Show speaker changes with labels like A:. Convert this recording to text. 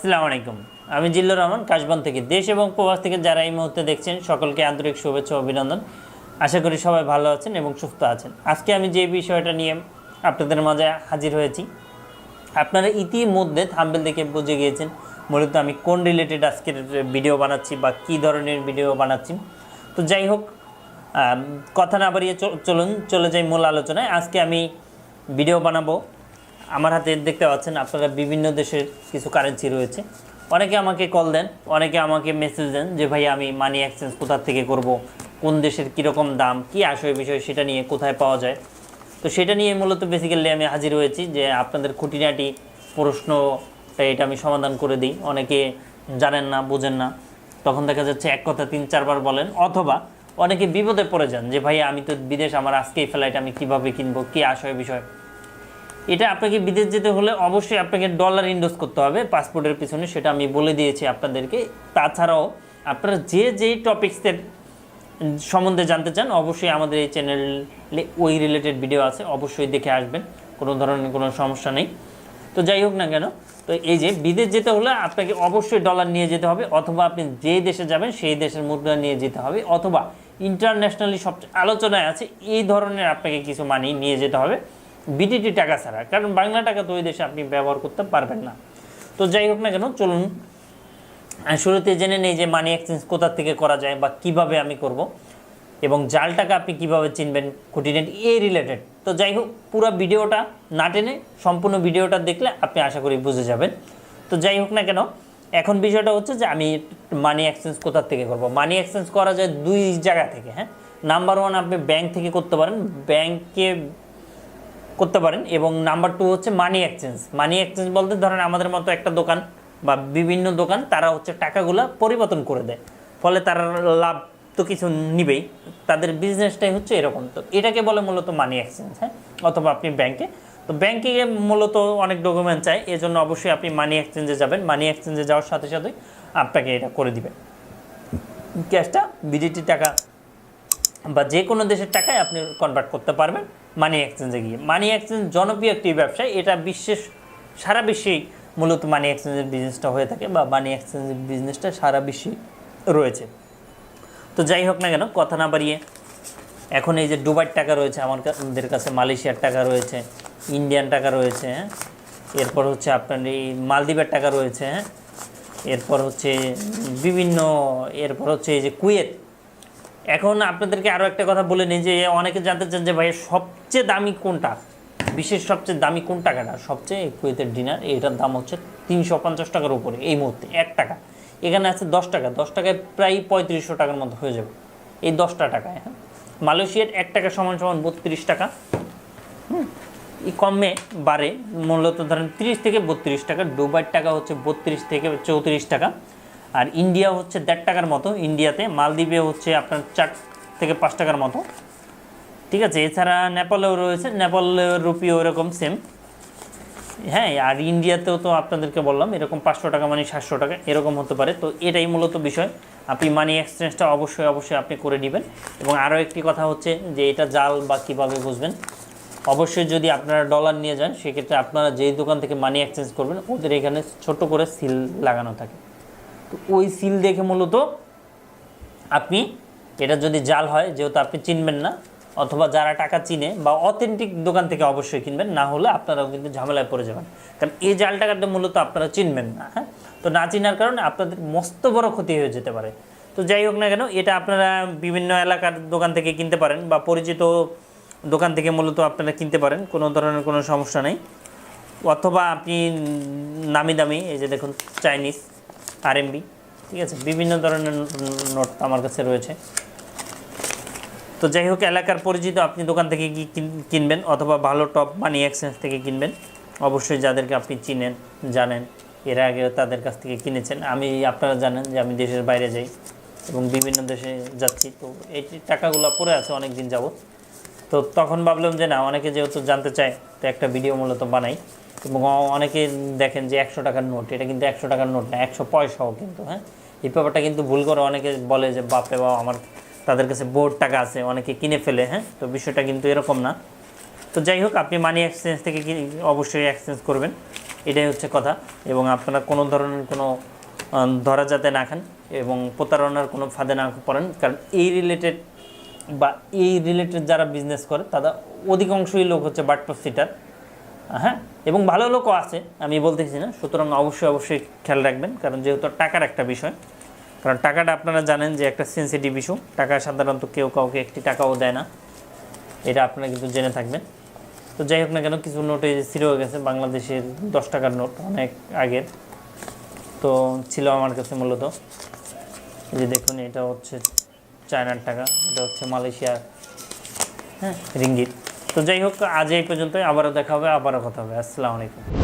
A: আসসালামু আলাইকুম। আমি জিল্লুর রহমান, কাশবন থেকে। দেশ এবং প্রবাস থেকে যারা এই মুহূর্তে দেখছেন, সকলকে আন্তরিক শুভেচ্ছা অভিনন্দন। আশা করি সবাই ভালো আছেন এবং সুস্থ আছেন। আজকে আমি যে বিষয়টা নিয়ে আপনাদের মাঝে হাজির হয়েছি, আপনারা ইতিমধ্যে থাম্বেল দেখে বুঝে গিয়েছেন, মূলত আমি কোন রিলেটেড আজকের ভিডিও বানাচ্ছি বা কী ধরনের ভিডিও বানাচ্ছি। তো যাই হোক কথা না বাড়িয়ে চলুন, চলে যাই মূল আলোচনায়। আজকে আমি ভিডিও বানাবো আমার হাতে দেখতে পাচ্ছেন আপনারা বিভিন্ন দেশের কিছু কারেন্সি রয়েছে। অনেকে আমাকে কল দেন, অনেকে আমাকে মেসেজ দেন যে ভাই আমি মানি এক্সচেঞ্জ কোথা থেকে করব? কোন দেশের কীরকম দাম? কী আসবে বিষয় সেটা নিয়ে কোথায় পাওয়া যায়? তো সেটা নিয়ে মূলত বেসিক্যালি আমি হাজির হয়েছি যে, আপনাদের খুঁটিনাটি প্রশ্নটা এটা আমি সমাধান করে দিই। অনেকে জানেন না, বোঝেন না। তখন দেখা যাচ্ছে এক কথা তিন চারবার বলেন, অথবা অনেকে বিপদে পড়ে যান যে ভাই আমি তো বিদেশ, আমার আজকেই ফ্লাইট আমি কীভাবে কিনবো? কী আসবে বিষয় এটা আপনাকে বিদেশ যেতে হলে অবশ্যই আপনাকে ডলার ইনভেস্ট করতে হবে। পাসপোর্টের পিছনে সেটা আমি বলে দিয়েছি আপনাদেরকে। তাছাড়াও আপনারা যে যেই টপিক্সের সম্বন্ধে জানতে চান, অবশ্যই আমাদের এই চ্যানেলে ওই রিলেটেড ভিডিও আছে, অবশ্যই দেখে আসবেন। কোনো ধরনের কোনো সমস্যা নেই। তো যাই হোক না কেন, তো এই যে বিদেশ যেতে হলে আপনাকে অবশ্যই ডলার নিয়ে যেতে হবে, অথবা আপনি যে দেশে যাবেন, সেই দেশের মুদ্রা নিয়ে যেতে হবে, অথবা ইন্টারন্যাশনালি সবচেয়ে আলোচনায় আছে, এই ধরনের আপনাকে কিছু মানি নিয়ে যেতে হবে। বিটিটি টাকা ছাড়া। কারণ বাংলা টাকা তো ওই দেশে আপনি ব্যবহার করতে পারবেন না। তো যাই হোক না কেন, চলুন। শুরুতে জেনে নেই যে মানি এক্সচেঞ্জ কোথা থেকে করা যায় বা কীভাবে আমি করব এবং জাল টাকা আপনি কীভাবে চিনবেন খুঁটিনাটি এ রিলেটেড তো যাই হোক, পুরো ভিডিওটা না টেনে সম্পূর্ণ ভিডিওটা দেখলে আপনি আশা করি বুঝে যাবেন। তো যাই হোক না কেন, এখন বিষয়টা হচ্ছে যে আমি মানি এক্সচেঞ্জ কোথা থেকে করব? মানি এক্সচেঞ্জ করা যায় দুই জায়গা থেকে হ্যাঁ? নাম্বার ওয়ান আপনি ব্যাংক থেকে করতে পারেন। ব্যাংকে করতে পারেন এবং নাম্বার টু হচ্ছে মানি এক্সচেঞ্জ মানি এক্সচেঞ্জ বলতে ধরেন আমাদের মতো একটা দোকান বা বিভিন্ন দোকান, তারা হচ্ছে টাকাগুলো পরিবর্তন করে দেয়। ফলে তারা লাভ তো কিছু নিবেই। তাদের বিজনেসটাই হচ্ছে এরকম। তো এটাকে বলে মূলত মানি এক্সচেঞ্জ হ্যাঁ? অথবা আপনি ব্যাংকে তো ব্যাংকে মূলত অনেক ডকুমেন্ট চাই, এজন্য অবশ্যই আপনি মানি এক্সচেঞ্জে যাবেন। মানি এক্সচেঞ্জে যাওয়ার সাথে সাথে আপনাকে এটা করে দিবে। ক্যাশটা বিডিটি টাকা বা যে কোনো দেশের টাকায় আপনি কনভার্ট করতে পারবেন। মানি এক্সচেঞ্জে গিয়ে। মানি এক্সচেঞ্জ জনপ্রিয় একটি ব্যবসা এটা বিশ্বের, সারা বিশ্বেই মূলত মানি এক্সচেঞ্জের বিজনেসটা হয়ে থাকে বা মানি এক্সচেঞ্জের বিজনেসটা সারা বিশ্বেই রয়েছে। তো যাই হোক না কেন, কথা না বাড়িয়ে, এখন এই যে দুবাইয়ের টাকা রয়েছে আমাদের কাছে মালয়েশিয়ার টাকা রয়েছে, ইন্ডিয়ান টাকা রয়েছে হ্যাঁ? এরপর হচ্ছে আপনার এই মালদ্বীপের টাকা রয়েছে হ্যাঁ? এরপর হচ্ছে বিভিন্ন, এরপর হচ্ছে এই যে কুয়েত এখন আপনাদেরকে আরও একটা কথা বলে নিই যে অনেকে জানতে চান যে ভাই সবচেয়ে দামি কোনটা? বিশ্বের সবচেয়ে দামি কোন টাকাটা সবচেয়ে কুয়েতের ডিনার এটার দাম হচ্ছে তিনশো পঞ্চাশ টাকার উপরে এই মুহূর্তে এক টাকা। এখানে আছে দশ টাকা দশ টাকায় প্রায় পঁয়ত্রিশশো টাকার মতো হয়ে যাবে। এই দশটা টাকায় হ্যাঁ? মালয়েশিয়ার এক টাকা সমান সমান বত্রিশ টাকা। হুম, এই কমে বাড়ে মূলত ধরেন তিরিশ থেকে বত্রিশ টাকা দুবাইয়ের টাকা হচ্ছে বত্রিশ থেকে চৌত্রিশ টাকা। আর ইন্ডিয়া হচ্ছে দেড় টাকার মতো ইন্ডিয়াতে মালদ্বীপে হচ্ছে আপনার চার থেকে পাঁচ টাকার মতো। ঠিক আছে, এছাড়া নেপালেও রয়েছে, নেপালের রুপিও এরকম সেম হ্যাঁ আর ইন্ডিয়াতেও তো আপনাদেরকে বললাম, এরকম পাঁচশো টাকা মানে সাতশো টাকা, এরকম হতে পারে। তো এটাই মূলত বিষয়। আপনি মানি এক্সচেঞ্জটা অবশ্যই অবশ্যই আপনি করে নেবেন। এবং আরও একটি কথা হচ্ছে যে এটা জাল বা কীভাবে বুঝবেন? অবশ্যই যদি আপনারা ডলার নিয়ে যান, সেক্ষেত্রে আপনারা যেই দোকান থেকে মানি এক্সচেঞ্জ করবেন, ওদের এখানে ছোট করে সিল লাগানো থাকে। তো ওই সিল দেখে মূলত আপনি এটা যদি জাল হয়, যেহেতু আপনি চিনবেন না, অথবা যারা টাকা চিনে বা অথেন্টিক দোকান থেকে অবশ্যই কিনবেন, না হলে আপনারাও কিন্তু ঝামেলায় পড়ে যাবেন। কারণ এই জাল টাকাটা মূলত আপনারা চিনবেন না হ্যাঁ? তো না চিনার কারণে আপনাদের মস্ত বড় ক্ষতি হয়ে যেতে পারে। তো যাই হোক না কেন, এটা আপনারা বিভিন্ন এলাকার দোকান থেকে কিনতে পারেন বা পরিচিত দোকান থেকে মূলত আপনারা কিনতে পারেন, কোনো ধরনের কোনো সমস্যা নেই। অথবা আপনি নামি দামি, এই যে দেখুন চাইনিজ আরএমবি ঠিক আছে? বিভিন্ন ধরনের নোট আমার কাছে রয়েছে। তো যাই হোক, এলাকার পরিচিত আপনি দোকান থেকে কি কিনবেন অথবা ভালো টপ মানি এক্সচেঞ্জ থেকে কিনবেন, অবশ্যই যাদেরকে আপনি চিনেন, জানেন, এর আগে তাদের কাছ থেকে কিনেছেন। আমি, আপনারা জানেন যে আমি দেশের বাইরে যাই এবং বিভিন্ন দেশে যাচ্ছি। তো এই টাকাগুলো পড়ে আছে অনেক দিন যাবত তো তখন ভাবলাম যে না, অনেকে যেহেতু জানতে চায়, তো একটা ভিডিও মূলত বানাই। এবং অনেকে দেখেন যে একশো টাকার নোট, এটা কিন্তু একশো টাকার নোট না, একশো পয়সাও কিন্তু হ্যাঁ? এই ব্যাপারটা কিন্তু ভুল করে অনেকে বলে যে, বাপরে, বাবা, আমার তাদের কাছে বোর্ড টাকা আছে, অনেকে কিনে ফেলে হ্যাঁ? তো বিষয়টা কিন্তু এরকম না। তো যাই হোক, আপনি মানি এক্সচেঞ্জ থেকে অবশ্যই এক্সচেঞ্জ করবেন, এটাই হচ্ছে কথা। এবং আপনারা কোনো ধরনের কোনো ধরা যাতে না খান এবং প্রতারণার কোনো ফাঁদে না পড়েন, কারণ এই রিলেটেড বা এই রিলেটেড যারা বিজনেস করে, তারা অধিকাংশই লোক হচ্ছে বাটপার সিটার হ্যাঁ এবং ভালো লোকও আছে, আমি বলতেছি না। সুতরাং অবশ্যই অবশ্যই খেয়াল রাখবেন, কারণ যেহেতু টাকার একটা বিষয়, কারণ টাকাটা আপনারা জানেন যে একটা সেন্সিটিভ ইস্যু টাকা সাধারণত কেউ কাউকে একটি টাকাও দেয় না। এটা আপনারা কিন্তু জেনে থাকবেন। তো যাই হোক না কেন, কিছু নোটে ছিঁড়ে হয়ে গেছে, বাংলাদেশের দশ টাকার নোট অনেক আগের। তো ছিল আমার কাছে মূলত। যে দেখুন, এটা হচ্ছে চায়নার টাকা, এটা হচ্ছে মালয়েশিয়ার হ্যাঁ রিঙ্গিত। তো যাই হোক আজ এই পর্যন্তই। আবারও দেখা হবে আবারও কথা হবে। আসসালামু আলাইকুম।